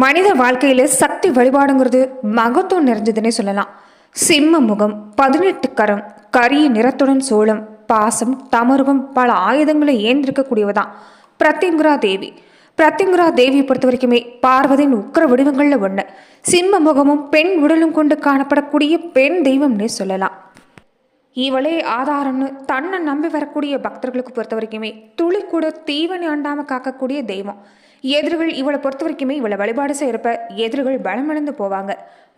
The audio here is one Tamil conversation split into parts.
மனித வாழ்க்கையில் சக்தி வழிபாடுங்கிறது மகத்துவம் நிறைஞ்சதுன்னே சொல்லலாம். சிம்ம முகம் பதினெட்டு கரம் கரிய நிறத்துடன் சோளம் பாசம் தமருகம் பல ஆயுதங்களை ஏந்திருக்கக்கூடியவதான். பிரத்யங்குரா தேவி. பிரத்யங்குரா தேவியை பொறுத்த வரைக்குமே பார்வதியின் உக்கிர வடிவங்களில் ஒன்று சிம்ம முகமும் பெண் உடலும் கொண்டு காணப்படக்கூடிய பெண் தெய்வம்னே சொல்லலாம். இவளே ஆதாரம்னு தன்னை நம்பி வரக்கூடிய பக்தர்களுக்கு பொறுத்த வரைக்குமே துளி கூட தீவனை அண்டாமல் காக்கக்கூடிய தெய்வம். எதிரிகள் இவளை பொறுத்த வரைக்குமே இவளை வழிபாடு செய்யறப்ப எதிரிகள் பலமிழந்து போவாங்க.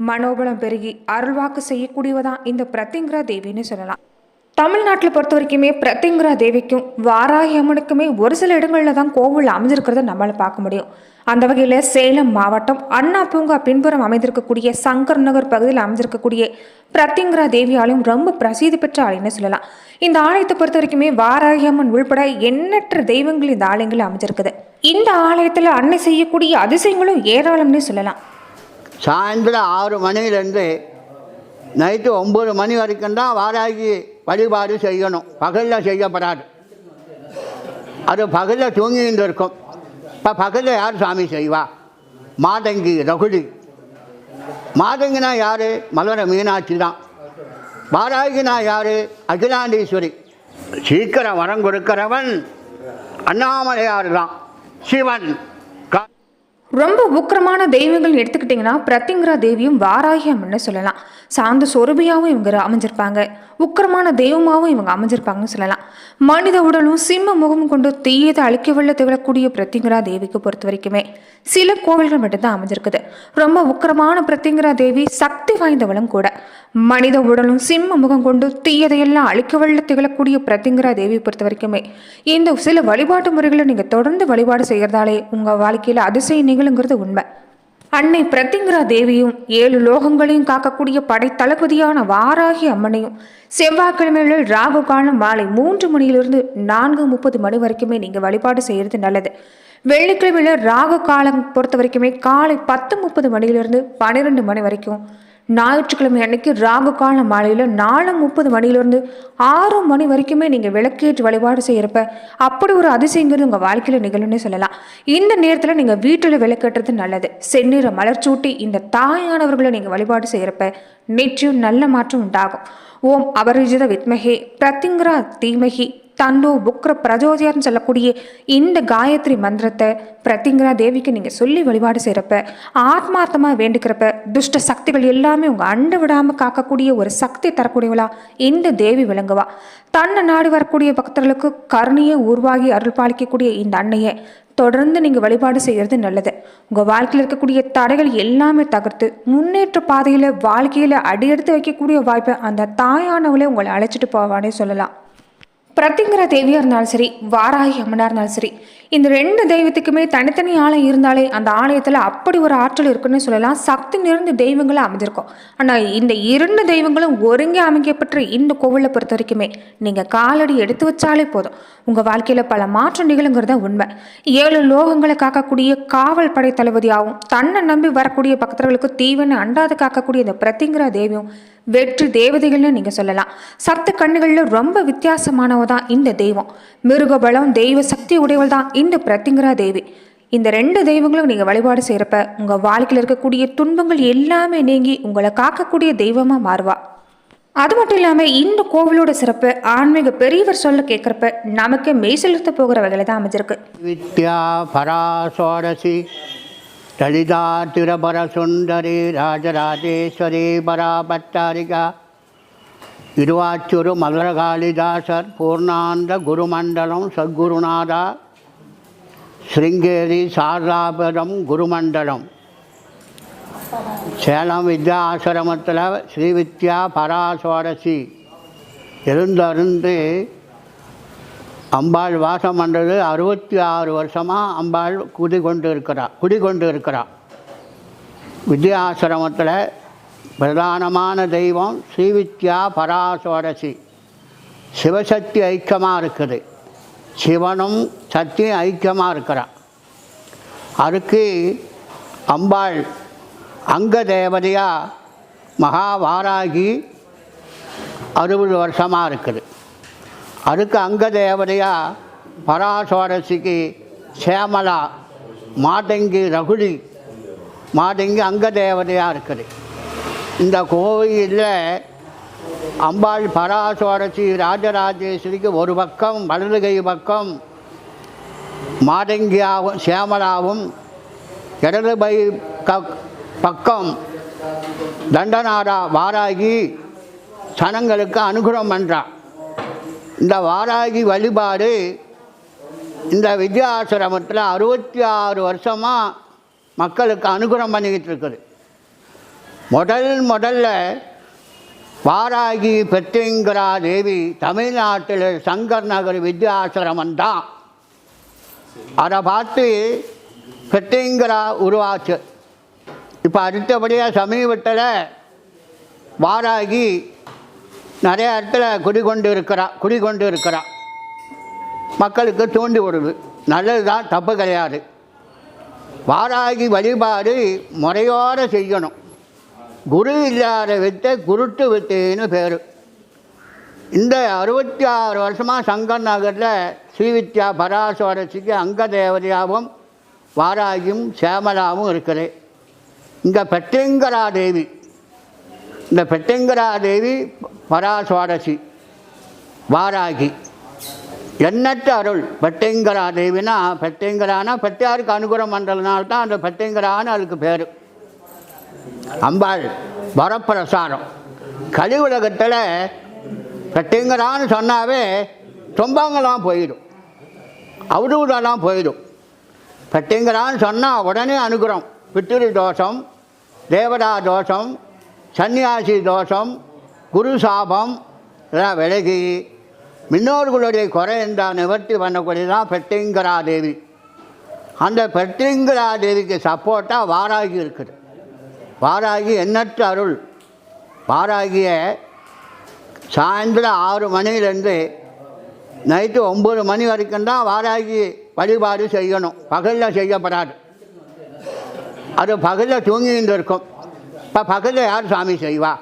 மனோபலம் பெருகி அருள்வாக்கு செய்யக்கூடியவதான் இந்த பிரத்திங்கரா தேவின்னு சொல்லலாம். தமிழ்நாட்டில் பொறுத்த வரைக்குமே பிரத்திங்கரா தேவிக்கும் வாராகி அம்மனுக்குமே ஒரு சில இடங்களில் தான் கோவில் அமைஞ்சிருக்கிறத நம்மளால் பார்க்க முடியும். அந்த வகையில் சேலம் மாவட்டம் அண்ணா பூங்கா பின்புறம் அமைந்திருக்கக்கூடிய சங்கர் நகர் பகுதியில் அமைஞ்சிருக்கக்கூடிய பிரத்திங்கரா தேவி ஆலயம் ரொம்ப பிரசித்தி பெற்ற ஆலயம்னு சொல்லலாம். இந்த ஆலயத்தை பொறுத்த வரைக்குமே வாராகி அம்மன் உள்பட எண்ணற்ற தெய்வங்கள் இந்த ஆலயங்கள் அமைஞ்சிருக்குது. இந்த ஆலயத்தில் அன்னை செய்யக்கூடிய அதிசயங்களும் ஏராளம்னே சொல்லலாம். சாயந்தரம் ஆறு மணிலேருந்து நைட்டு ஒம்பது மணி வரைக்கும் தான் வாராகி வழிபாடு செய்யணும். பகலில் செய்யப்படாது. அது பகலில் தூங்கிட்டு இருக்கும் இப்போ பகலில் யார் சாமி செய்வா? மாதங்கி ரகுடி. மாதங்கினா யார்? மலர மீனாட்சி தான். வாராகினா யார்? அகிலாண்டீஸ்வரி. சீக்கிரம் வரம் கொடுக்கிறவன் அண்ணாமலையார் தான். சிவன். ரொம்ப உக்கிரமான தெய்வங்கள் எடுத்துக்கிட்டிங்கன்னா பிரத்திங்கரா தேவியும் வாராகி அம்மன்னு சொல்லலாம். சாந்த சொருபியாகவும் இவங்க அமைஞ்சிருப்பாங்க. உக்கிரமான தெய்வமாகவும் இவங்க அமைஞ்சிருப்பாங்கன்னு சொல்லலாம். மனித உடலும் சிம்ம முகமும் கொண்டு தீயதை அழிக்கவல்ல திகழக்கூடிய பிரத்திங்கரா தேவிக்கு பொறுத்த வரைக்குமே சில கோவில்கள் மட்டும்தான் அமைஞ்சிருக்குது. ரொம்ப உக்கிரமான பிரத்திங்கரா தேவி சக்தி வாய்ந்தவளும் கூட. மனித உடலும் சிம்ம முகம் கொண்டு தீயதையெல்லாம் அழிக்கவல்ல திகழக்கூடிய பிரத்திங்கரா தேவியை பொறுத்த வரைக்குமே இந்த சில வழிபாட்டு முறைகளை நீங்கள் தொடர்ந்து வழிபாடு செய்கிறதாலே உங்கள் வாழ்க்கையில் அதிசயம் நிகழுங்கிறது உண்மை. அன்னை பிரத்திங்கரா தேவியும் ஏழு லோகங்களையும் காக்கக்கூடிய படைத்தளபதியான வாராகி அம்மனையும் செவ்வாய்க்கிழமைகளில் ராகு காலம் மாலை மூன்று மணியிலிருந்து நான்கு முப்பது மணி வரைக்குமே நீங்கள் வழிபாடு செய்கிறது நல்லது. வெள்ளிக்கிழமையில ராகு காலம் பொறுத்த வரைக்குமே காலை பத்து முப்பது மணியிலிருந்து பன்னிரெண்டு மணி வரைக்கும் ஞாயிற்றுக்கிழமை அன்னைக்கு ராகு கால மாலையில் நாலு முப்பது மணியிலிருந்து ஆறு மணி வரைக்குமே நீங்கள் விளக்கேற்று வழிபாடு செய்கிறப்ப அப்படி ஒரு அதிசயங்கிறது உங்கள் வாழ்க்கையில் நிகழும்னே சொல்லலாம். இந்த நேரத்தில் நீங்கள் வீட்டில் விளக்கேற்றது நல்லது. செந்நிற மலர்ச்சூட்டி இந்த தாயானவர்களை நீங்கள் வழிபாடு செய்கிறப்ப நிச்சயம் நல்ல மாற்றம் உண்டாகும். ஓம் அபரிஜித வித்மகே பிரத்திங்கரா தீமகி. தன்னோ புக்ர பிரஜோதியார்னு சொல்லக்கூடிய இந்த காயத்ரி மந்திரத்தை பிரத்திங்கரா தேவிக்கு நீங்கள் சொல்லி வழிபாடு செய்கிறப்ப ஆத்மார்த்தமாக வேண்டிக்கிறப்ப துஷ்ட சக்திகள் எல்லாமே உங்கள் அண்டை விடாமல் காக்கக்கூடிய ஒரு சக்தி தரக்கூடியவளா இந்த தேவி விளங்குவா. தன்னை நாடி வரக்கூடிய பக்தர்களுக்கு கருணையை உருவாகி அருள் பாலிக்கக்கூடிய இந்த அன்னையை தொடர்ந்து நீங்கள் வழிபாடு செய்கிறது நல்லது. உங்கள் வாழ்க்கையில் இருக்கக்கூடிய தடைகள் எல்லாமே தகர்த்து முன்னேற்ற பாதையில் வாழ்க்கையில் அடியெடுத்து வைக்கக்கூடிய வாய்ப்பை அந்த தாயானவளே உங்களை அழைச்சிட்டு போவானே சொல்லலாம். பிரத்திங்கிற தேவியாக இருந்தாலும் சரி வாராகி அம்மனாக இருந்தாலும் சரி இந்த ரெண்டு தெய்வத்துக்குமே தனித்தனி ஆலயம் இருந்தாலே அந்த ஆலயத்தில் அப்படி ஒரு ஆற்றல் இருக்குன்னு சொல்லலாம். சக்தி நிறைந்த தெய்வங்களும் அமைஞ்சிருக்கும். ஆனால் இந்த இரண்டு தெய்வங்களும் ஒருங்கே அமைக்கப்பட்ட இந்த கோவிலை பொறுத்த வரைக்குமே நீங்கள் காலடி எடுத்து வச்சாலே போதும். உங்கள் வாழ்க்கையில் பல மாற்றம் நிகழுங்கிறத உண்மை. ஏழு லோகங்களை காக்கக்கூடிய காவல் படை தளபதியாகவும் தன்னை நம்பி வரக்கூடிய பக்தர்களுக்கு தீவனை அண்டாது காக்கக்கூடிய இந்த பிரத்திங்கரா தேவியும் வெற்றி தேவதைகள்னு நீங்கள் சொல்லலாம். சப்த கண்ணுகளில் ரொம்ப வித்தியாசமானவ தான் இந்த தெய்வம். மிருகபலம் தெய்வ சக்தி உடையவள் தான் இந்த பிரத்திங்கரா தேவி. இந்த ரெண்டு தெய்வங்களும் நீங்கள் வழிபாடு செய்கிறப்ப உங்கள் வாழ்க்கையில் இருக்கக்கூடிய துன்பங்கள் எல்லாமே நீங்கி உங்களை காக்கக்கூடிய தெய்வமாக மாறுவா. அது மட்டும் இல்லாமல் இந்த கோவிலோட சிறப்பு ஆன்மீக பெரியவர் சொல்ல கேட்குறப்ப நமக்கு மெய்சலுத்த போகிற வகையில் தான் அமைஞ்சிருக்கு. வித்யா பராசோரசி லலிதா திரபரசுந்தரி ராஜராஜேஸ்வரி பராபட்டாரிகா இருவாச்சூர் மதுரகாளிதாசர் பூர்ணாந்த குருமண்டலம் சத்குருநாதா ஸ்ருங்கேரி சாரதாபுரம் குருமண்டலம் சேலம் வித்யா ஆசிரமத்தில் ஸ்ரீ வித்யா பராசோரசி. இருந்தருந்து அம்பாள் வாசம் பண்ணுறது அறுபத்தி ஆறு வருஷமாக அம்பாள் குடி கொண்டு இருக்கிறா குடி கொண்டு இருக்கிறா வித்யாசிரமத்தில் பிரதானமான தெய்வம் ஸ்ரீவித்யா பராசோரசி. சிவசக்தி ஐக்கியமாக இருக்குது. சிவனும் சக்தியும் ஐக்கியமாக இருக்கிறான். அதுக்கு அம்பாள் அங்க தேவதையாக மகாவாராகி அறுபது வருஷமாக இருக்குது. அதுக்கு அங்க தேவதையாக பராசோரசிக்கு சேமலா மாதங்கி ரகுடி மாதங்கி அங்க தேவதையாக இருக்குது. இந்த கோயிலில் அம்பாள் பராசோரசி ராஜராஜேஸ்வரிக்கு ஒரு பக்கம் வலது கை பக்கம் மாதங்கியாவும் சேமலாவும் இடது பை க பக்கம் தண்டநாடா வாராகி சனங்களுக்கு அனுகிரகம் பண்ணுறா இந்த வாராகி வழிபாடு இந்த வித்யாசிரமத்தில் அறுபத்தி ஆறு வருஷமாக மக்களுக்கு அனுகிரகம் பண்ணிக்கிட்டு இருக்குது. முதல் முதல்ல வாராகி பெற்றிங்கரா தேவி தமிழ்நாட்டில் சங்கர் நகர் வித்யாசிரமம் தான் அதை பார்த்து பெற்றிங்கரா உருவாச்சு. இப்போ அடுத்தபடியாக சமீபத்தில் வாராகி நிறைய இடத்துல குடிகொண்டு இருக்கிறா குடிகொண்டு இருக்கிறா மக்களுக்கு தூண்டி விடுது. நல்லது தான் தப்பு கிடையாது. வாராகி வழிபாடு முறையோடு செய்யணும். குரு இல்லாத வித்தை குருட்டு வித்தைன்னு பேர். இந்த அறுபத்தி ஆறு வருஷமாக சங்கர் நகரில் ஸ்ரீவித்யா பராசோரசிக்கு அங்க தேவதையாகவும் வாராகியும் சேமலாவும் இருக்குது இங்கே பெட்டிங்கரா தேவி. இந்த பெட்டிங்கரா தேவி பராசுவாரசி வாராகி. எண்ணற்ற அருள்? பெட்டிங்கரா தேவினா பெட்டிங்கரானா பெட்டியாருக்கு அனுகூலம் பண்ணுறதுனால தான் அந்த பெட்டிங்கரான்னு அதுக்கு பேர். அம்பாள் வரப்பிரசாரம் கலி உலகத்தில் பெட்டிங்கரான்னு சொன்னாவே தொம்பங்களாம் போயிடும். அவதூதெல்லாம் போயிடும். கட்டிங்கிறான்னு சொன்னால் உடனே அனுகிரம் பித்திரு தோஷம் தேவதா தோஷம் சன்னியாசி தோஷம் குரு சாபம் இதெல்லாம் விலகி முன்னோர்களுடைய குறை என்றால் நிவர்த்தி பண்ணக்கூடியதான் பெட்டிங்கரா தேவி. அந்த பெட்டிங்கரா தேவிக்கு சப்போர்ட்டாக வாராகி இருக்குது. பாராகி எண்ணற்ற அருள். பாராகிய சாயந்தரம் ஆறு மணிலேருந்து நைட்டு ஒம்பது மணி வரைக்கும் தான் வாராகி வழிபாடு செய்யணும். பகலில் செய்யப்படாது. அது பகலில் தூங்கிட்டு இருக்கும் இப்போ பகலில் யார் சாமி செய்வா?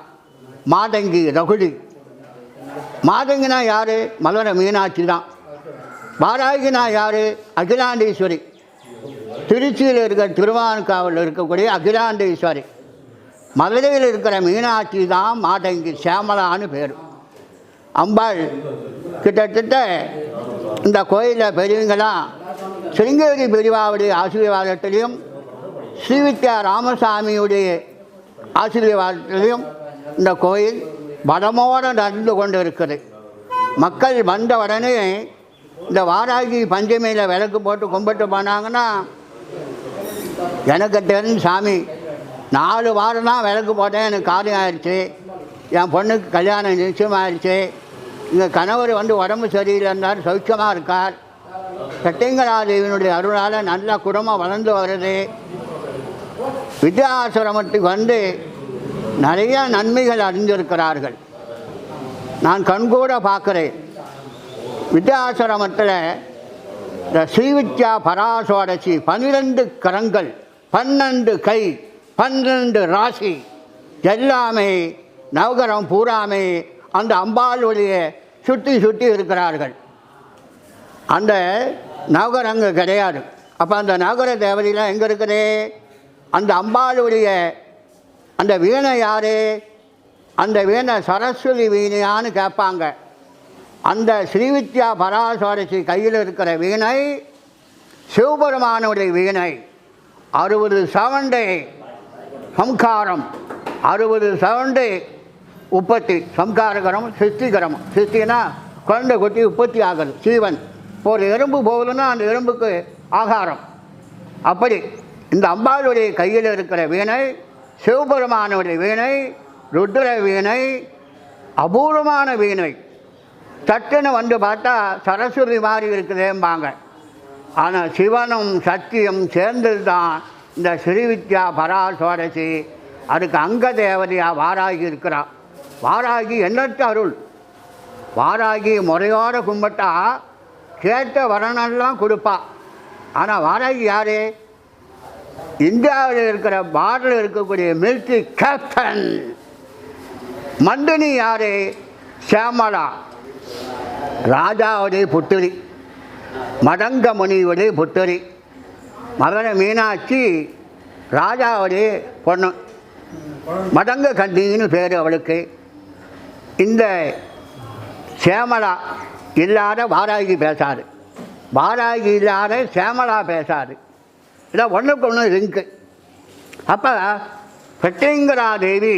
மாதங்கி ரகுடி. மாதங்கினா யார்? மலர மீனாட்சி தான். வாராகினா யார்? அகிலாண்டீஸ்வரி. திருச்சியில் இருக்கிற திருவான்காவில் இருக்கக்கூடிய அகிலாண்டீஸ்வரி. மதுரையில் இருக்கிற மீனாட்சி தான் மாதங்கி சேமலான்னு பேர். அம்பாள் கிட்டத்தட்ட இந்த கோயிலில் பெரியவங்களாம் சிருங்கேரி பெரியவாவுடைய ஆசீர்வாதத்திலையும் ஸ்ரீவித்யா ராமசாமியுடைய ஆசீர்வாதத்திலையும் இந்த கோயில் வடமோடு நடந்து கொண்டு இருக்குது மக்கள் வந்த உடனே இந்த வாராகி பஞ்சமியில் விளக்கு போட்டு கும்பிட்டு போனாங்கன்னா எனக்கு தெரிஞ்ச சாமி நாலு வாரம் தான் விளக்கு போட்டேன் எனக்கு காரியம் ஆயிடுச்சு. என் பொண்ணுக்கு கல்யாணம் நிச்சயமாயிடுச்சு எங்கள் கணவர் வந்து உடம்பு சரியில்லைன்னார் சௌக்கியமாக இருக்கார். சட்டிங்கராதேவினுடைய அருளால் நல்ல குடும்பம் வளர்ந்து வருது. வித்யாசிரமத்துக்கு வந்து நிறைய நன்மைகள் அறிந்திருக்கிறார்கள். நான் கண்கூட பார்க்குறேன். வித்யாசிரமத்தில் இந்த ஸ்ரீவித்யா பராசோடசி பன்னிரெண்டு கரங்கள் பன்னெண்டு கை. பன்னெண்டு ராசி எல்லாமே நவகரம் பூராமே அந்த அம்பாளுடைய சுற்றி சுற்றி இருக்கிறார்கள். அந்த நவகரங்க கிடையாது. அப்போ அந்த நவகர தேவதையெலாம் எங்கே இருக்குது? அந்த அம்பாளுடைய அந்த வீணை யார்? அந்த வீணை சரஸ்வதி வீணையான்னு கேட்பாங்க. அந்த ஸ்ரீவித்யா பராசரசி கையில் இருக்கிற வீணை சிவபெருமானுடைய வீணை. அறுபது சவண்டை சம்காரம். அறுபது சவண்டை உற்பத்தி சம்காரகரம் சிருஷ்டிகரம். சிருஷ்டினா குழந்தை கொட்டி உற்பத்தி ஆகுது சீவன் ஒரு எறும்பு போகுதுன்னா அந்த எறும்புக்கு ஆகாரம். அப்படி இந்த அம்பாளுடைய கையில் இருக்கிற வீணை சிவபெருமானுடைய வீணை ருத்ர வீணை அபூர்வமான வீணை. சட்டுன்னு வந்து பார்த்தா சரஸ்வதி மாதிரி இருக்குதேம்பாங்க. ஆனால் சிவனும் சத்தியம் சேர்ந்தது தான் இந்த ஸ்ரீவித்யா பராசோரசி. அதுக்கு அங்க தேவதையாக வாராகி இருக்கிறா. வாராகி எண்ணற்ற அருள்? வாராகி முறையோட கும்பிட்டா கேட்ட வரணெல்லாம் கொடுப்பா. ஆனால் வாராகி யார்? இந்தியாவில் இருக்கிற பாடலில் இருக்கக்கூடிய மிலிட்ரி கேப்டன். மந்தினி யார்? சேமலா ராஜாவுடைய புத்திரி. மடங்க முனியுடைய புத்திரி. மதுரை மீனாட்சி ராஜாவுடைய பொண்ணு. மடங்கு கண்டின்னு பேர் அவளுக்கு. இந்த சேமலா இல்லாத வாராகி பேசாது. வாராகி இல்லாத சேமலா பேசாது. இல்லை ஒன்றுக்கு ஒன்று லிங்க்கு அப்போ பெட்டிங்கரா தேவி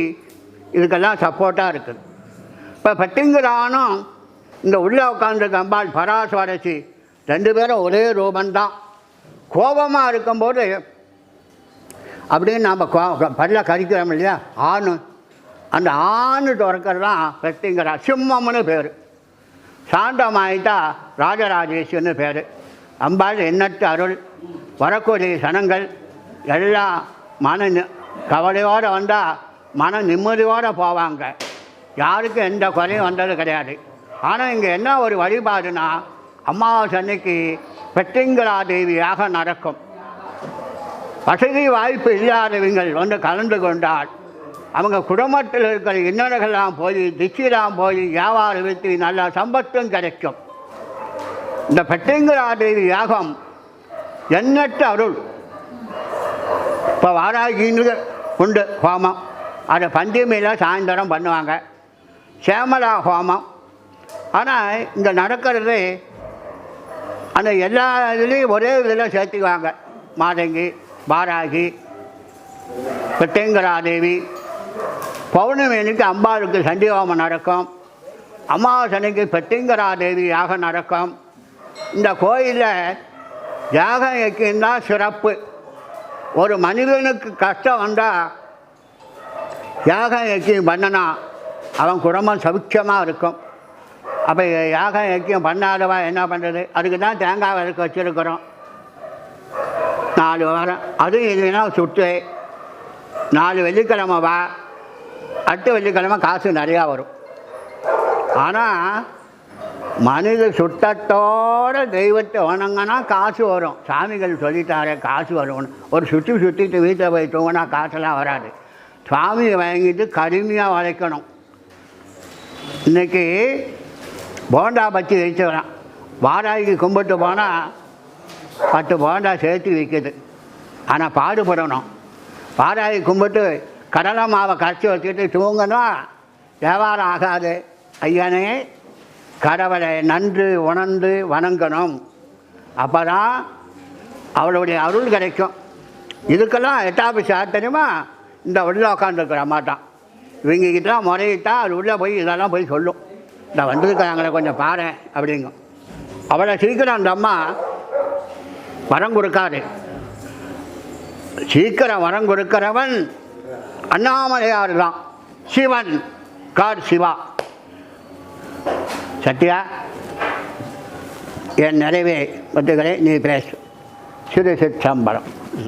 இதுக்கெல்லாம் சப்போர்ட்டாக இருக்குது. இப்போ பெட்டிங்கரானும் இந்த உள்ளே உட்காந்துருக்க அம்பாள் பராசுவரசி ரெண்டு பேரும் ஒரே ரூபந்தான் கோபமாக இருக்கும்போது அப்படின்னு நாம் பல்ல கறிக்கிறோம் இல்லையா? ஆணு. அந்த ஆணு திறக்கிறது தான் சிம்மம்னு பேர். சாந்தம் ஆகிட்டா ராஜராஜேஷன்னு பேர். அம்பாள் எண்ணற்ற அருள் வரக்கூடிய சனங்கள் எல்லாம் மன கவலையோடு வந்தால் மன நிம்மதியோடு போவாங்க. யாருக்கும் எந்த குறையும் வந்தது கிடையாது. ஆனால் இங்கே என்ன ஒரு வழிபாடுனா அமாவாசை அன்னைக்கு பெட்டிங்கரா நடக்கும். வசதி வாய்ப்பு இல்லாதவங்கள் வந்து கலந்து கொண்டால் அவங்க குடும்பத்தில் இருக்கிற இன்னர்கள்லாம் போய் திச்சிலாம் போய் வியாபாரம் வைத்து நல்ல சம்பத்தும் கிடைக்கும். இந்த பெட்டிங்கராதேவி யாகம் எண்ணற்ற அருள். இப்போ வாராகின்னு உண்டு ஹோமம். அதை பஞ்சமியில் சாயந்தரம் பண்ணுவாங்க. சேமலா ஹோமம். ஆனால் இங்கே நடக்கிறது அந்த எல்லா இதுலேயும் ஒரே இதில் சேர்த்துக்குவாங்க. மாதங்கி பாராகி பெட்டேங்கரா தேவி பௌர்ணமி அன்னைக்கு அம்பாளுக்கு சண்டிகோமம் நடக்கும். அமாவாசை அன்னைக்கு பெட்டிங்கரா தேவி யாகம் நடக்கும். இந்த கோயிலில் யாகம் வைக்கின்றா சிறப்பு. ஒரு மனிதனுக்கு கஷ்டம் வந்தால் யாகம் யக்கியம் பண்ணனா அவன் குடும்பம் சௌக்கியமாக இருக்கும். அப்போ யாகம் யக்கியம் பண்ணாதவா என்ன பண்ணுறது அதுக்கு தான் தேங்காய் விளக்கு வச்சுருக்கிறோம். நாலு வாரம். அதுவும் இல்லைன்னா சுட்டு. நாலு வெள்ளிக்கிழமை வா. அடுத்த வெள்ளிக்கிழமை காசு நிறையா வரும். ஆனால் மனித சுத்தத்தோடு தெய்வத்தை வணங்கினா காசு வரும். சாமிகள் சொல்லிட்டாரே காசு வரும்னு. ஒரு சுற்றி சுற்றிட்டு வீட்டில் போய் தூங்கினா காசெல்லாம் வராது. சாமியை வாங்கிட்டு கடுமையாக வளைக்கணும். இன்றைக்கி போண்டா பற்றி வச்சுக்கிறான் வாராய்க்கு கும்பிட்டு போனால் பத்து போண்டா சேர்த்து விற்கிது ஆனால் பாடுபடணும். வாராகி கும்பிட்டு கடலை மாவை கரைச்சி வச்சுக்கிட்டு தூங்கணும் வியாபாரம் ஆகாது. ஐயனே கடவுளை நன்று உணர்ந்து வணங்கணும். அப்போ தான் அவளுடைய அருள் கிடைக்கும். இதுக்கெல்லாம் எட்டாபிஸ் யார் தெரியுமா? இந்த உள்ளே உட்காந்துருக்குற மாட்டான் இவங்க முறையிட்டால் அது உள்ளே போய் இதெல்லாம் போய் சொல்லும். நான் வந்திருக்கிறாங்களே கொஞ்சம் பாரு அப்படிங்கும் அவளை சீக்கிரம் அந்த அம்மா. வரம் கொடுக்காது. சீக்கிரம் வரம் கொடுக்கிறவன் அண்ணாமலையார் தான் சிவன் கார் சிவா. சத்யா என் நிறைவே ஒத்துக்கிறேன் நீ பேசு. சிறு சிற்றம்பலம்